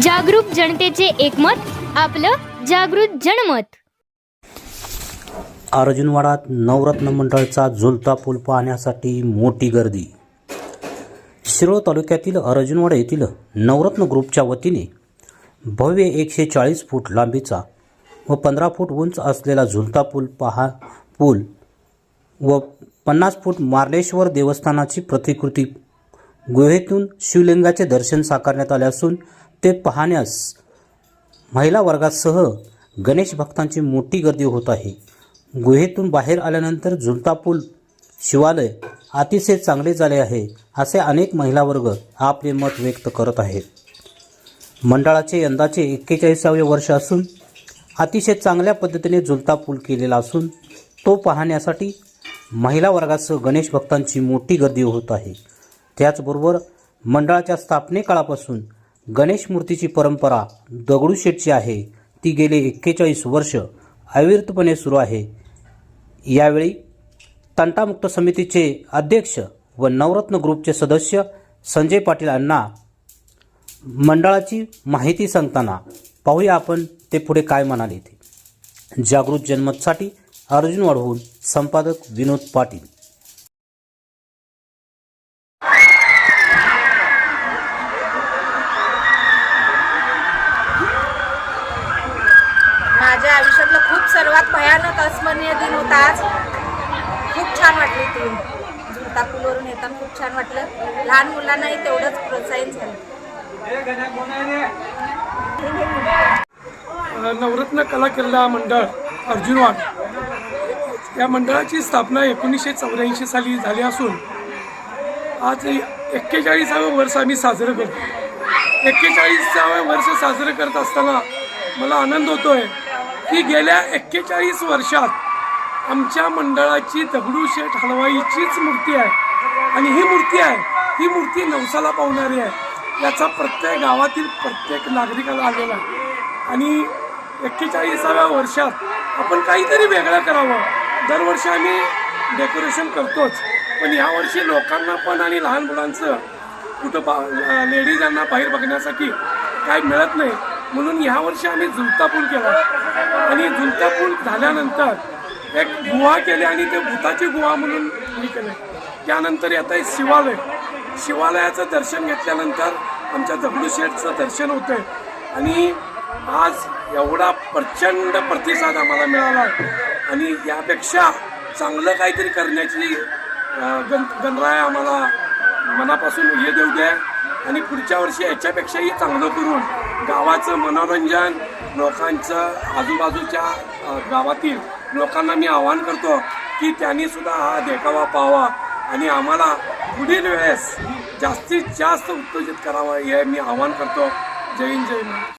जागरूक जनतेचे एकमत आपलं जागृत जनमत. अर्जुनवाडात नवरत्न मंडळचा झुलता पूल पाहण्यासाठी मोठी गर्दी. शिरोळ तालुक्यातील अर्जुनवाडा येथील नवरत्न ग्रुपच्या वतीने भव्य एकशे चाळीस फूट लांबीचा व पंधरा फूट उंच असलेला झुलता पूल पहा पूल व पन्नास फूट मार्लेश्वर देवस्थानाची प्रतिकृती. गुहेतून शिवलिंगाचे दर्शन साकारण्यात आले असून ते पाहण्यास महिला वर्गासह गणेश भक्तांची मोठी गर्दी होत आहे. गुहेतून बाहेर आल्यानंतर झुलता पूल शिवालय अतिशय चांगले झाले आहे असे अनेक महिला वर्ग आपले मत व्यक्त करत आहेत. मंडळाचे यंदाचे एक्केचाळीसावे वर्ष असून अतिशय चांगल्या पद्धतीने झुलता पूल केलेला असून तो पाहण्यासाठी महिला वर्गासह गणेश भक्तांची मोठी गर्दी होत आहे. त्याचबरोबर मंडळाच्या स्थापने काळापासून गणेश मूर्तीची परंपरा दगडूशेठची आहे. ती गेले एक्केचाळीस वर्ष अविरतपणे सुरू आहे. यावेळी तंटामुक्त समितीचे अध्यक्ष व नवरत्न ग्रुपचे सदस्य संजय पाटील यांना मंडळाची माहिती सांगताना पाहूया आपण ते पुढे काय म्हणाले ते. जागृत जनमतसाठी अर्जुन वाढवून संपादक विनोद पाटील. माझ्या आयुष्यातला खूप सर्वात भयानक अस्मरणीय दिन होता आज. खूप छान वाटली ती. झुलता पूलवरून येताना खूप छान वाटलं. लहान मुलांनाही तेवढंच प्रोत्साहन झालं. नवरत्न कला किल्ला मंडळ अर्जुनवाड या मंडळाची स्थापना एकोणीसशे चौऱ्याऐंशी साली झाली असून आज एक्केचाळीसावं वर्ष आम्ही साजरं करतो. एक्केचाळीसावं वर्ष साजरं करत असताना मला आनंद होतो आहे की गेल्या एक्केचाळीस वर्षात आमच्या मंडळाची दगडूशेठ हलवाईचीच मूर्ती आहे. आणि ही मूर्ती आहे ही मूर्ती नवसाला पावणारी आहे. याचा प्रत्येक गावातील प्रत्येक नागरिकाला आलेला आहे. आणि एक्केचाळीसाव्या वर्षात आपण काहीतरी वेगळं करावं. दरवर्षी आम्ही डेकोरेशन करतोच. पण यावर्षी लोकांना पण आणि लहान मुलांचं कुठं पा लेडीजांना बाहेर बघण्यासाठी काय मिळत नाही. म्हणून ह्यावर्षी आम्ही झुलता पूल केला. आणि झुलता पूल झाल्यानंतर एक गुहा केली आणि ते भूताची गुहा म्हणून हे केलं. त्यानंतर येत आहे शिवालय. शिवालयाचं दर्शन घेतल्यानंतर आमच्या दगडूशेठचं दर्शन होतंय. आणि आज एवढा प्रचंड प्रतिसाद आम्हाला मिळाला आणि यापेक्षा चांगलं काहीतरी करण्याची गण गणराय आम्हाला मनापासून हे देऊ द्या. आणि पुढच्या वर्षी याच्यापेक्षाही चांगलं करून गावाचं मनोरंजन लोकांचं आजूबाजूच्या गावातील लोकांना मी आवाहन करतो की त्यांनी सुद्धा हा देखावा पाहावा आणि आम्हाला पुढील वेळेस जास्तीत जास्त उत्तेजित करावं हे मी आवाहन करतो. जय हिंद जय महाराष्ट्र.